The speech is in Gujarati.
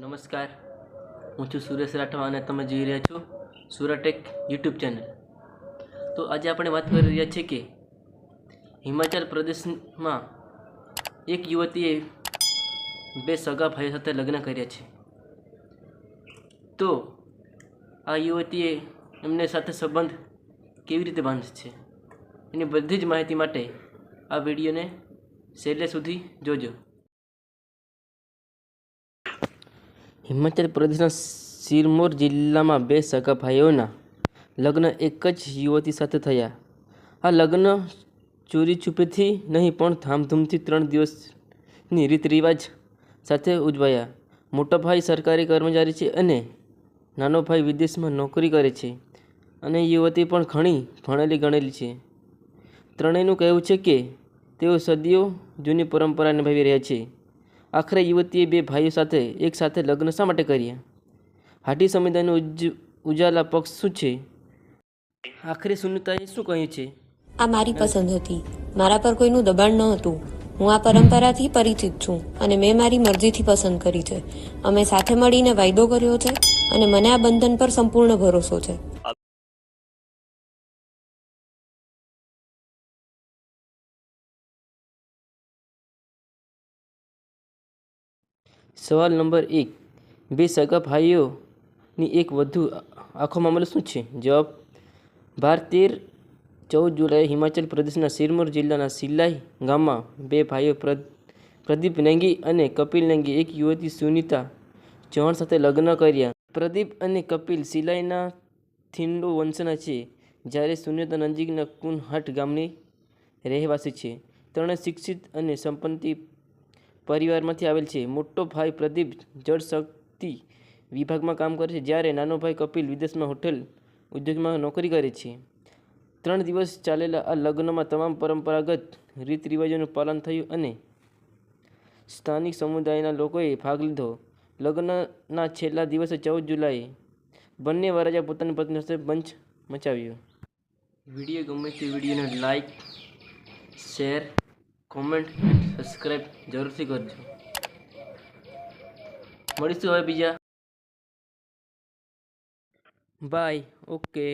નમસ્કાર. હું છું સુરેશ રાઠવા અને તમે જોઈ રહ્યા છો સુરટેક યુટ્યુબ ચેનલ. તો આજે આપણે વાત કરી રહ્યા છીએ કે હિમાચલ પ્રદેશમાં એક યુવતીએ બે સગા ભાઈઓ સાથે લગ્ન કર્યા છે. તો આ યુવતીએ એમને સાથે સંબંધ કેવી રીતે બાંધે છે? એની બધી જ માહિતી માટે આ વિડીયોને છેલ્લે સુધી જોજો. હિમાચલ પ્રદેશના સિરમોર જિલ્લામાં બે સગા ભાઈઓના લગ્ન એક જ યુવતી સાથે થયા. આ લગ્ન ચોરી છુપેથી નહીં, પણ ધામધૂમથી ત્રણ દિવસની રીત રિવાજ સાથે ઉજવાયા. મોટો ભાઈ સરકારી કર્મચારી છે અને નાનો ભાઈ વિદેશમાં નોકરી કરે છે અને યુવતી પણ ઘણી ભણેલી ગણેલી છે. ત્રણેયનું કહેવું છે કે તેઓ સદીઓ જૂની પરંપરા નિભાવી રહ્યા છે. આખરે યુવતીએ બે ભાઈઓ સાથે એકસાથે લગ્ન શા માટે કર્યા? હાટી ઉજ, ઉજાલા પક્ષ શું છે? આખરે સુનિતાએ શું કહ્યું છે? આ મારી પસંદ હતી. મારા પર કોઈનું દબાણ ન હતું. હું આ પરંપરાથી પરિચિત છું અને મેં મારી મરજીથી પસંદ કરી છે. અમે સાથે મળીને વાયદો કર્યો છે અને મને આ બંધન પર સંપૂર્ણ ભરોસો છે. સવાલ નંબર એક. બે સગા ભાઈઓની એક વધુ આખો મામલો શું છે? જવાબ બાર તેર ચૌદ જુલાઈ હિમાચલ પ્રદેશના સિરમોર જિલ્લાના સિલાઈ ગામમાં બે ભાઈઓ પ્ર, પ્રદીપ નેંગી અને કપિલ નેંગી, એક યુવતી સુનિતા ચૌહાણ સાથે લગ્ન કર્યા. પ્રદીપ અને કપિલ સિલાઈના થિંડો વંશના છે, જ્યારે સુનિતા નજીકના કુનહાટ ગામની રહેવાસી છે. ત્રણે શિક્ષિત અને સંપત્તિ પરિવારમાંથી આવેલ છે. મોટો ભાઈ પ્રદીપ જળશક્તિ વિભાગમાં કામ કરે છે, જ્યારે નાનો ભાઈ કપિલ વિદેશમાં હોટેલ ઉદ્યોગમાં નોકરી કરે છે. ત્રણ દિવસ ચાલેલા આ લગ્નમાં તમામ પરંપરાગત રીત રિવાજોનું પાલન થયું અને સ્થાનિક સમુદાયના લોકોએ ભાગ લીધો. લગ્નના છેલ્લા દિવસે ચૌદ જુલાઈએ બંને વરરાજા પોતાની પત્ની સાથે બંચ મચાવ્યો. વીડિયો ગમે તે વિડીયોને લાઈક, શેર, કોમેન્ટ સબસ્ક્રાઈબ જરૂરથી કરજો. મળીશું હવે બીજા. Bye okay